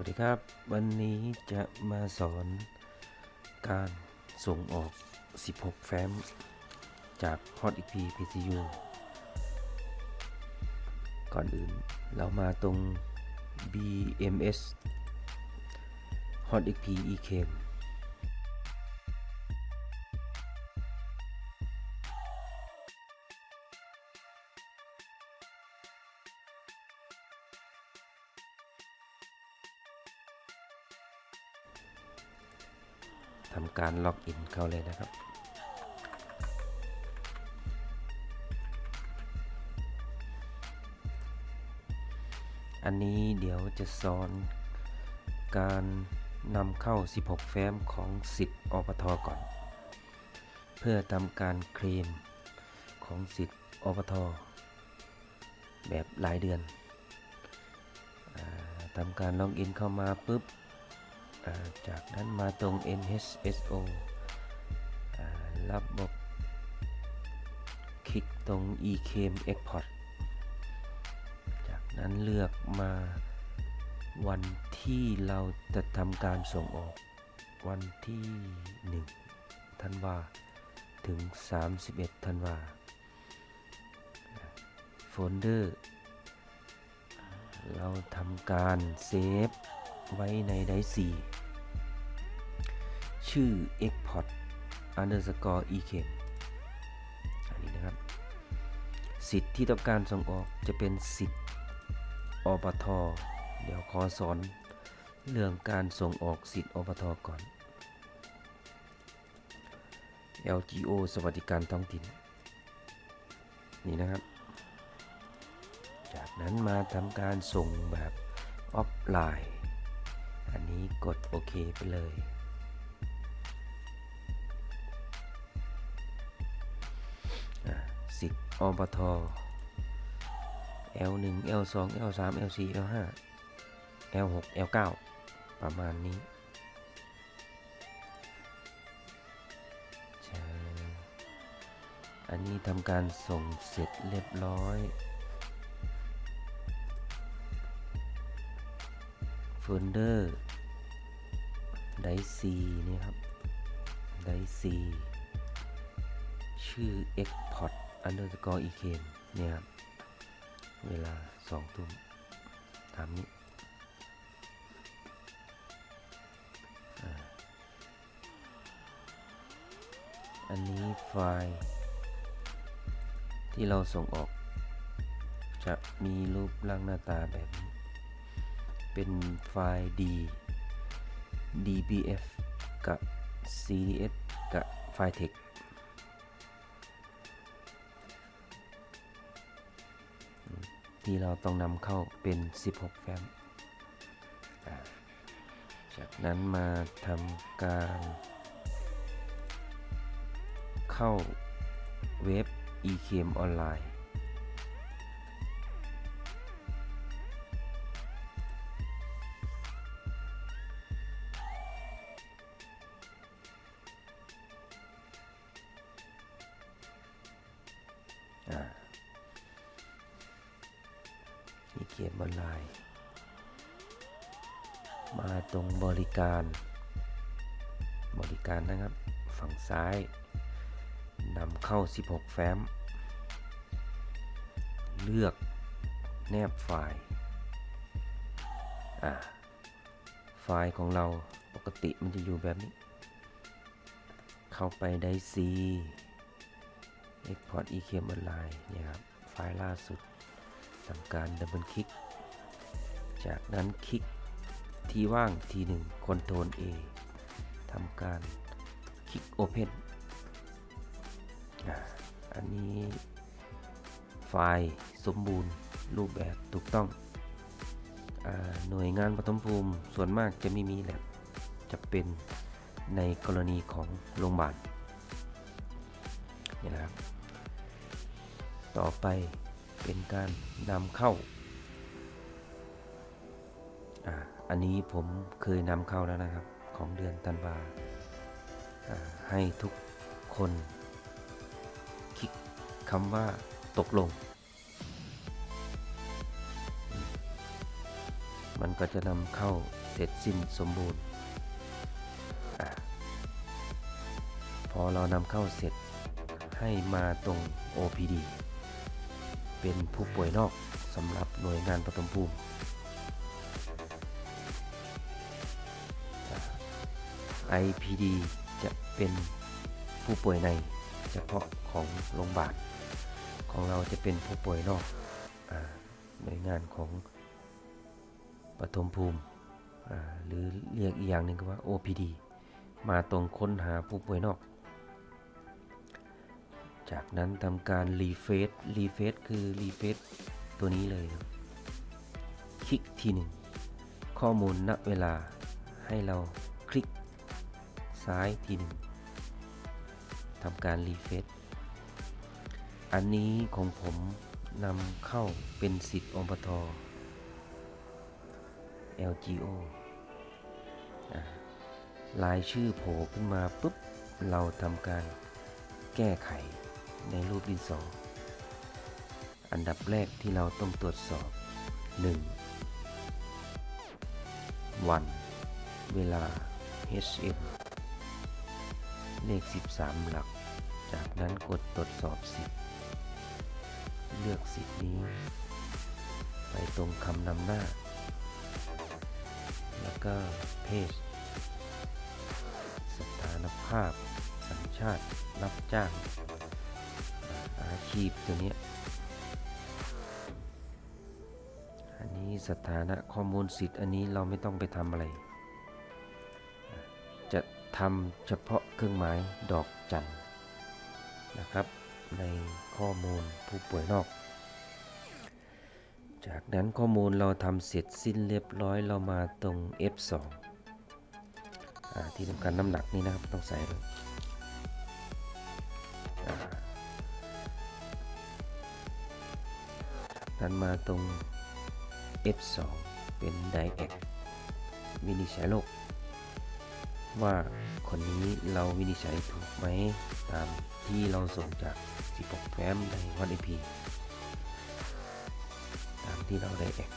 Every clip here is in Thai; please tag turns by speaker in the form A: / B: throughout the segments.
A: วัสดีครับ วันนี้จะมาสอนการส่งออก 16 แฟ้ม จาก Hot EP PCU ก่อนอื่นเรามาตรง BMS Hot EP eCam ทำการล็อกอินเข้าเลยนะครับอันนี้เดี๋ยวจะสอนการนำเข้า 16 แฟ้มของสิทธิ์อปทก่อน เพื่อทำการเคลมของสิทธิ์อปทแบบรายเดือนอทำการล็อกอินเข้ามาปุ๊บ จากนั้นมาตรง NHSO ระบบคลิกตรง eCam Export จากนั้นเลือกมาวันที่เราจะทำการส่งออก วันที่ 1 ธันวา ถึง 31 ธันวาโฟลเดอร์ เราทำการเซฟไว้ในไดร์ซี ชื่อ export underscore ecam อันนี้นะครับ สิทธิ์ที่ต้องการส่งออกจะเป็นสิทธิ์อปทเดี๋ยวขอสอนเรื่องการส่งออกสิทธิ์อปทก่อน LGO สวัสดิการท้องถิ่น นี่นะครับ จากนั้นมาทำการส่งแบบออฟไลน์ อันนี้กดโอเคไปเลย อปท L1 L2 L3 L4 L5 L6 L9 ประมาณนี้ใช่อันนี้ทำการส่งเสร็จเรียบร้อยโฟลเดอร์ไดซีนี่ครับไดซีชื่อ X underscore ecam เนี่ยครับ เวลาสองทุ่มตามนี้อ่าอันนี้ไฟล์ ที่เราส่งออก จะมีรูปร่างหน้าตาแบบนี้ เป็นไฟล์ D DBF กับ CDS กับไฟล์ text ที่เราต้องนำเข้าเป็น 16 แฟ้ม จากนั้นมาทำการเข้าเว็บ eCam ออนไลน์ อ่า ที่เขียนบนไลน์ มาตรงบริการ บริการนะครับ ฝั่งซ้ายนำเข้า 16 แฟ้ม เลือกแนบไฟล์ไฟล์ของเราปกติมันจะอยู่แบบนี้ เข้าไปได้ C Export eCam Online เนี่ยครับ ไฟล์ล่าสุด ทำการดับเบิลคลิก จากนั้นคลิกที่ว่างทีหนึ่ง Ctrl A ทำการคลิก Open อ่าอันนี้ไฟล์สมบูรณ์รูปแบบถูกต้องอหน่วยงานปฐมภูมิส่วนมากจะไม่มีแหละจะเป็นในกรณีของโรงพยาบาลนี่นะครับ ต่อไป เป็นการนำเข้า อันนี้ผมเคยนำเข้าแล้วนะครับของเดือนธันวาให้ทุกคนคลิกคำว่าตกลง มันก็จะนำเข้าเสร็จสิ้นสมบูรณ์อพอเรานำเข้าเสร็จให้มาตรง OPD เป็นผู้ป่วยนอกสำหรับหน่วยงานปฐมภูมิ IPD จะเป็นผู้ป่วยในเฉพาะของโรงพยาบาลของเราจะเป็นผู้ป่วยนอกหน่วยงานของปฐมภูมิหรือเรียกอีกอย่างหนึ่งก็ว่า OPD มาตรงค้นหาผู้ป่วยนอก จากนั้นทำการรีเฟซรีเฟซคือรีเฟซตัวนี้เลยครับ คลิกทีหนึ่งข้อมูลณเวลาให้เราคลิกซ้ายทีหนึ่งทำการรีเฟซอันนี้ของผมนำเข้าเป็นสิทธิ์อปท LGO อ่ารายชื่อโผล่ขึ้นมาปุ๊บ เราทำการแก้ไข ในรูปดินสอ อันดับแรกที่เราต้องตรวจสอบ 1. วัน เวลา HM เลข 13 หลัก จากนั้นกดตรวจสอบสิทธิ์เลือกสิทธิ์นี้ ไปตรงคำนำหน้า แล้วก็เพศสถานภาพ สัญชาติรับจ้าง อาชีพตัวนี้ อันนี้สถานะข้อมูลสิทธิ์อันนี้เราไม่ต้องไปทำอะไร จะทำเฉพาะเครื่องหมายดอกจันนะครับ ในข้อมูลผู้ป่วยนอก จากนั้นข้อมูลเราทำเสร็จสิ้นเรียบร้อยเรามาตรง F2 ที่ทำการน้ำหนักนี่นะครับต้องใส่เลย นั้นมาตรง F2 เป็น Direct วินิจฉัยโรคว่าคนนี้เราวินิจฉัยถูกไหมตามที่เราส่งจาก 16 แฟ้มในวัดไอพีตามที่เราได้แอก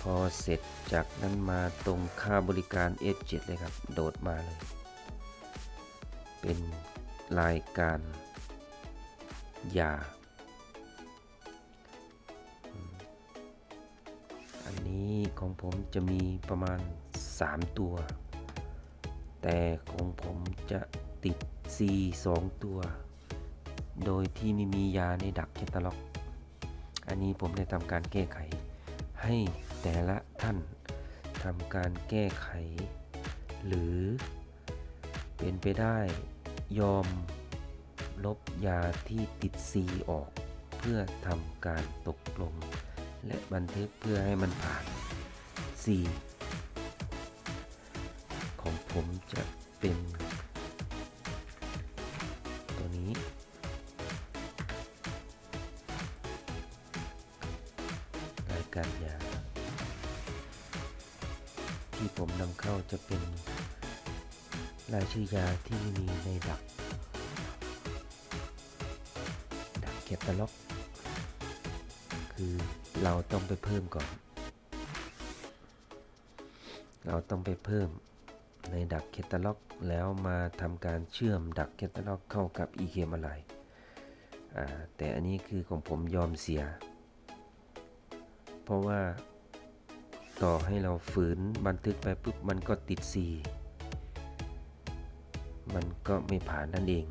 A: พอเสร็จจากนั้นมาตรงค่าบริการ F7 เลยครับ โดดมาเลย เป็นรายการ ยา อันนี้ของผมจะมีประมาณ 3 ตัว แต่ของผมจะติด C 2 ตัว โดยที่ไม่มียาในดักแคตตาล็อก อันนี้ผมได้ทำการแก้ไข ให้แต่ละท่านทำการแก้ไข หรือเป็นไปได้ยอม ลบยาที่ติด C ออก เพื่อทำการตกลง และบันทึกเพื่อให้มันผ่าน4ของผมจะเป็น ตัวนี้ รายการยา ที่ผมนำเข้าจะเป็นรายชื่อยาที่มีในดัก ดักแคตล็อก คือเราต้องไปเพิ่มก่อน เราต้องไปเพิ่มในดักแคตตาล็อก แล้วมาทำการเชื่อมดักแคตตาล็อกเข้ากับ e k มอะไรแต่อันนี้คือของผมยอมเสีย เพราะว่าต่อให้เราฝืนบันทึกไปปุ๊บมันก็ติด C มันก็ไม่ผ่านนั่นเอง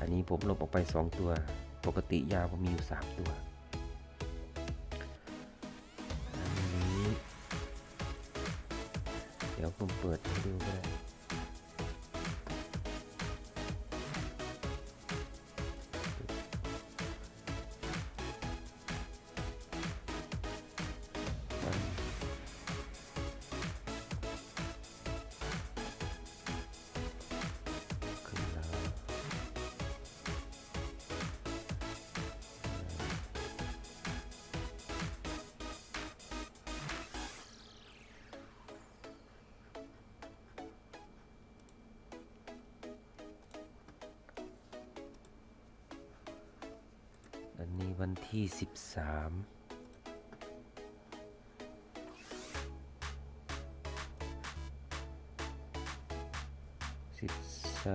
A: อันนี้ผมลบออกไป 2 ตัว ปกติยาผมมีอยู่ 3 ตัวอันนี้เดี๋ยวผมเปิดให้ดูก็ได้ี้วันที่ 13สิบส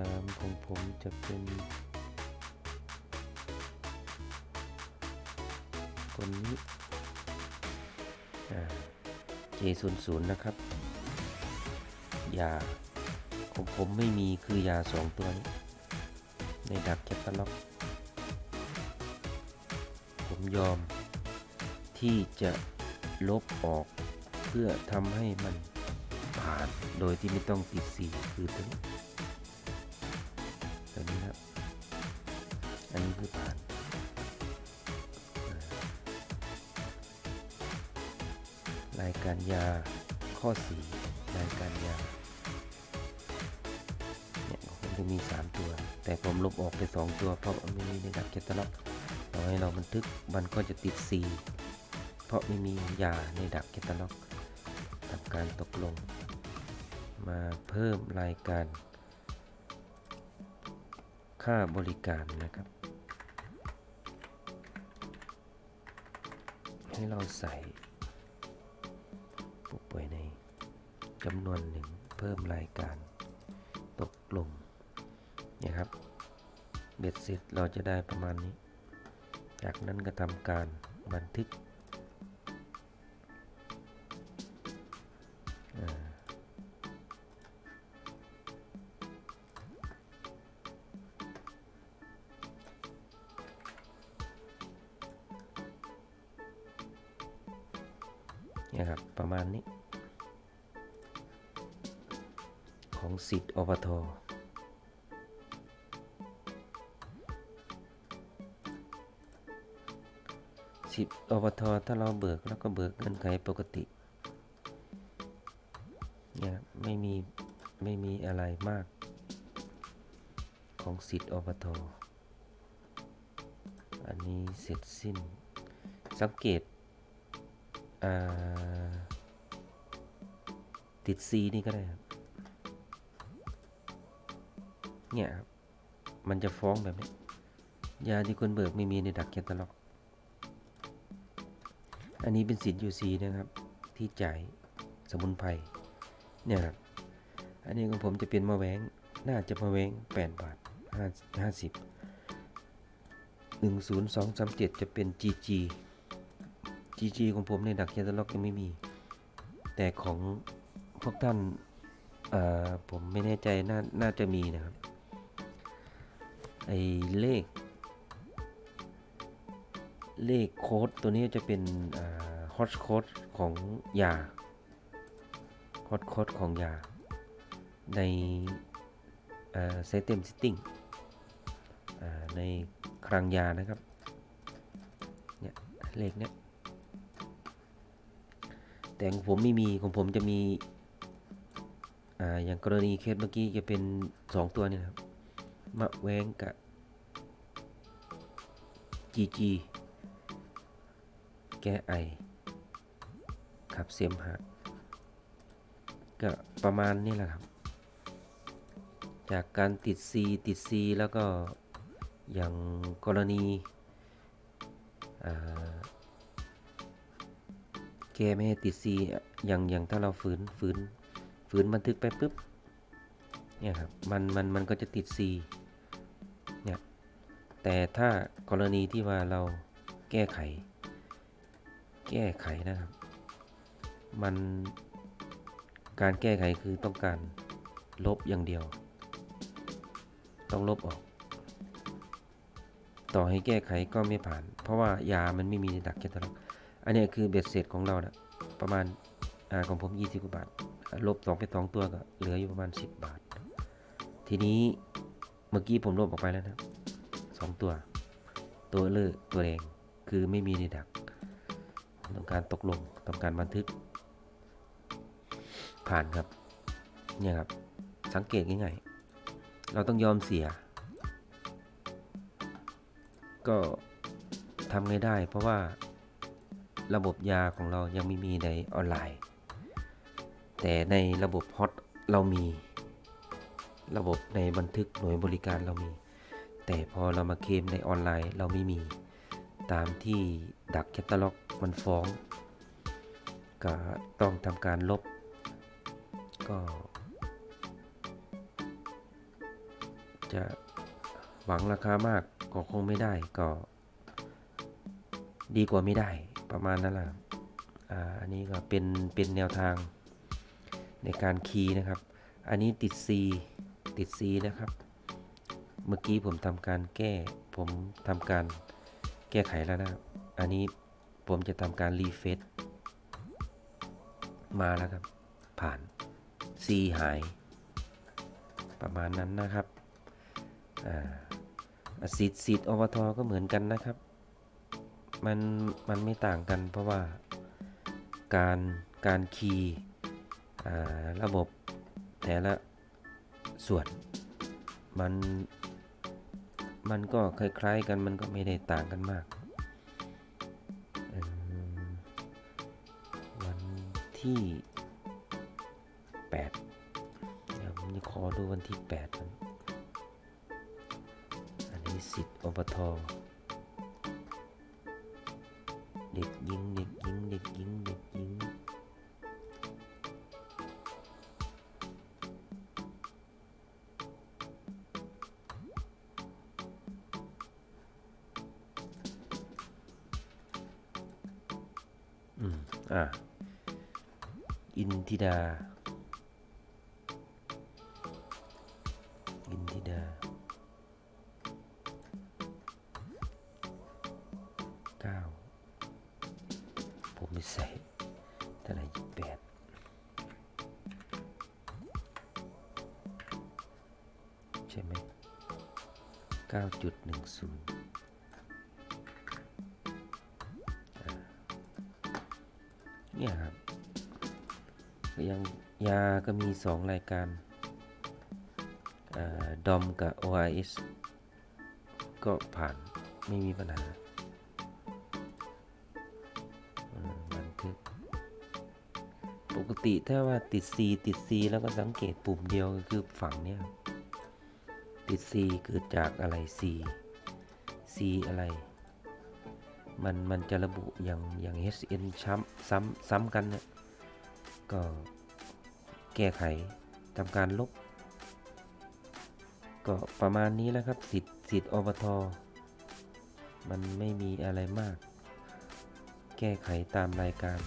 A: ามของผมจะเป็นคนนี้ J00 นะครับ ยาของผมไม่มีคือยาสองตัวนี้ในดักแคตตาล็อก ยอม ที่จะลบออกเพื่อทำให้มันผ่านโดยที่ไม่ต้องติดสีคือตัวนี้ตัวนี้ครับ อันนี้คือผ่านรายการยาข้อสีรายการยาเนี่ยผมจะมี 3 ตัว แต่ผมลบออกไป 2 ตัวเพราะมันมีในดักแคตตาล็อก ต่อให้เราบันทึกมันก็จะติด C เพราะไม่มียาในดักแคตตาล็อกทำการตกลง มาเพิ่มรายการ ค่าบริการนะครับ ให้เราใส่ผู้ป่วยในจำนวนหนึ่งเพิ่มรายการตกลงนี่ยครับเบ็ดเสร็จเราจะได้ประมาณนี้ จากนั้นก็ทำการบันทึกนี่ครับประมาณนี้ ของสิทธิ์อปท สิทธิ์อปทถ้าเราเบิกแล้วก็เบิกเงินไขปกติเนี่ยไม่มีไม่มีอะไรมากของสิทธิ์อปทอันนี้เสร็จสิ้น สังเกตติด C นี่ก็ได้ครับ เนี่ยครับ มันจะฟ้องแบบนี้ ยาที่คนเบิกไม่มีในดักแคตตาล็อก อันนี้เป็นสิน UC นะครับ ที่จ่ายสมุนไพรเนี่ยครับ อันนี้ของผมจะเป็นมะแวงน่าจะมะแวง8บาท5 50 10237 จะเป็น GG GG ของผมในดักแคตตาล็อกยังไม่มี แต่ของพวกท่านผมไม่แน่ใจน่าน่าจะมีนะครับ ไอเลข เลขโค้ดตัวนี้จะเป็นฮอตโค้ดของยาฮอตโค้ดของยา ในเซตเต็มซิตติ้งในคลังยานะครับเนี่ยเลขเนี้ยแต่ของผมไม่มีของผมจะมีออย่างกรณีเคสเมื่อกี้จะเป็น 2 ตัวนี่นะครับมะแวงกับ GG แก้ไอขับเสมหะก็ประมาณนี้แหละครับ จากการติด C ติด C แล้วก็อย่างกรณีแก้ไม่ให้ติด C อย่างอย่างถ้าเราฝืนฝืนฝืนบันทึกไปปุ๊บเนี่ยครับมันมันมันก็จะติด C เนี่ยแต่ถ้ากรณีที่ว่าเราแก้ไข แก้ไขนะครับ มันการแก้ไขคือต้องการลบอย่างเดียว ต้องลบออก ต่อให้แก้ไขก็ไม่ผ่าน เพราะว่ายามันไม่มีในดักแคตตาล็อกอันนี้คือเบ็ดเสร็จของเรานะประมาณอาของผม 20กว่าบาท ลบ2ไป2ตัวก็เหลืออยู่ประมาณ 10 บาท ทีนี้เมื่อกี้ผมลบออกไปแล้วนะสองตัว ตัวเลือกตัวแดงคือไม่มีในดัก ต้องการตกลงต้องการบันทึก ผ่านครับ เนี่ยครับ สังเกตง่ายๆ เราต้องยอมเสีย ก็ทำไงได้ เพราะว่าระบบยาของเรายังไม่มีในออนไลน์ แต่ในระบบฮอตเรามี ระบบในบันทึกหน่วยบริการเรามี แต่พอเรามาเคลมในออนไลน์เราไม่มี ตามที่ดักแคตตาล็อก มันฟ้อง ก็ต้องทำการลบ ก็ จะหวังราคามากก็คงไม่ได้ก็ ดีกว่าไม่ได้ประมาณนั้นแหละอ่าอันนี้ก็เป็นเป็นแนวทางในการคีย์นะครับ อันนี้ติด C ติด C นะครับ เมื่อกี้ผมทำการแก้ ผมทำการแก้ไขแล้วนะครับ อันนี้ ผมจะทำการรีเฟซมาแล้วครับ ผ่าน C หาย ประมาณนั้นนะครับสิทธิ์สิทธิ์อบทก็เหมือนกันนะครับ มัน มันไม่ต่างกันเพราะว่าการการคีย์ระบบแต่ละส่วนมัน มันก็คล้ายๆกันมันก็ไม่ได้ต่างกันมาก ที่8เดี๋ยวผมจะขอดูวันที่8มันอันนี้สิทธิ์อบทเด็กหญิงเด็กหญิงเด็กหญิงเด็กหญิงอืมอะ อินทิดา อินทิดาเก้าผมไม่ใส่เท่าไหร่ยี่แปดใช่ไหมเก้าจุดหนึ่งศูนย์ ก็มีสองรายการดอมกับ OIS ก็ผ่านไม่มีปัญหามบันทึกปกติถ้าว่าติด C ติด C แล้วก็สังเกตปุ่มเดียวก็คือฝั่งเนี้ยติด C เกิดจากอะไร C C อะไร มันมันจะระบุอย่างอย่าง HN ซ้ำซ้ำซ้ำกันเนี่ยก็ แก้ไขทำการลบ ก็ประมาณนี้แล้วครับสิทธิ์สิทธิ์อบทมันไม่มีอะไรมาก แก้ไขตามรายการ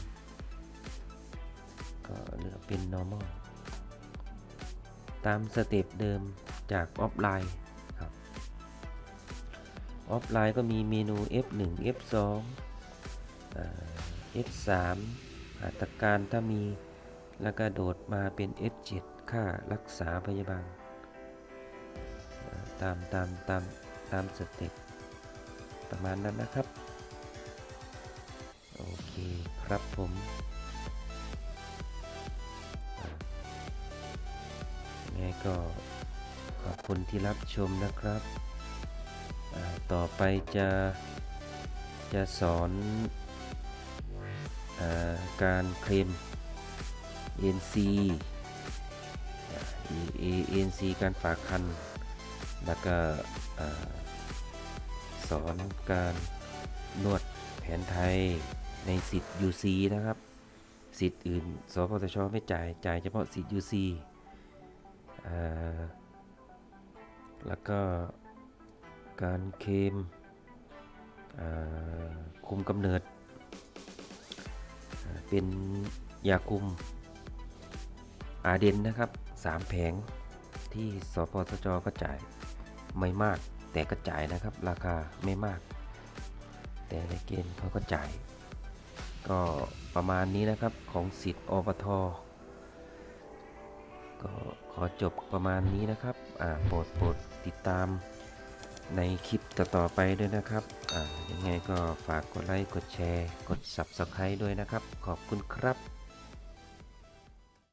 A: ก็เหลือเป็น normal ตามสเต็ปเดิมจากออฟไลน์ครับ ออฟไลน์ก็มีเมนู F1 F2 อ่า F3 หัตการถ้ามี แล้วก็โดดมาเป็น F7 ค่ารักษาพยาบาล ตามตามตามตามสเต็ปประมาณนั้นนะครับ โอเคครับผมยังไงก็ขอบคุณที่รับชมนะครับ ต่อไปจะจะสอนอการเคลม NC ENC การฝากคัน แล้วก็สอนการนวดแผนไทยในสิทธิ์ UC นะครับ สิทธิ์อื่นสปสชไม่จ่าย จ่ายเฉพาะสิทธิ์ UC แล้วก็การเคมคุมกำเนิด เป็นยาคุม อาเดนนะครับ 3 แผงที่สปสชก็จ่ายไม่มากแต่ก็จ่ายนะครับ ราคาไม่มาก แต่ในเกณฑ์เขาก็จ่าย ก็ประมาณนี้นะครับของสิทธิ์อปทก็ขอจบประมาณนี้นะครับอ่าโปรดโปรดติดตามในคลิปต่อๆไปด้วยนะครับอ่ายังไงก็ฝากกดไลค์ กดแชร์ กด Subscribe ด้วยนะครับ ขอบคุณครับ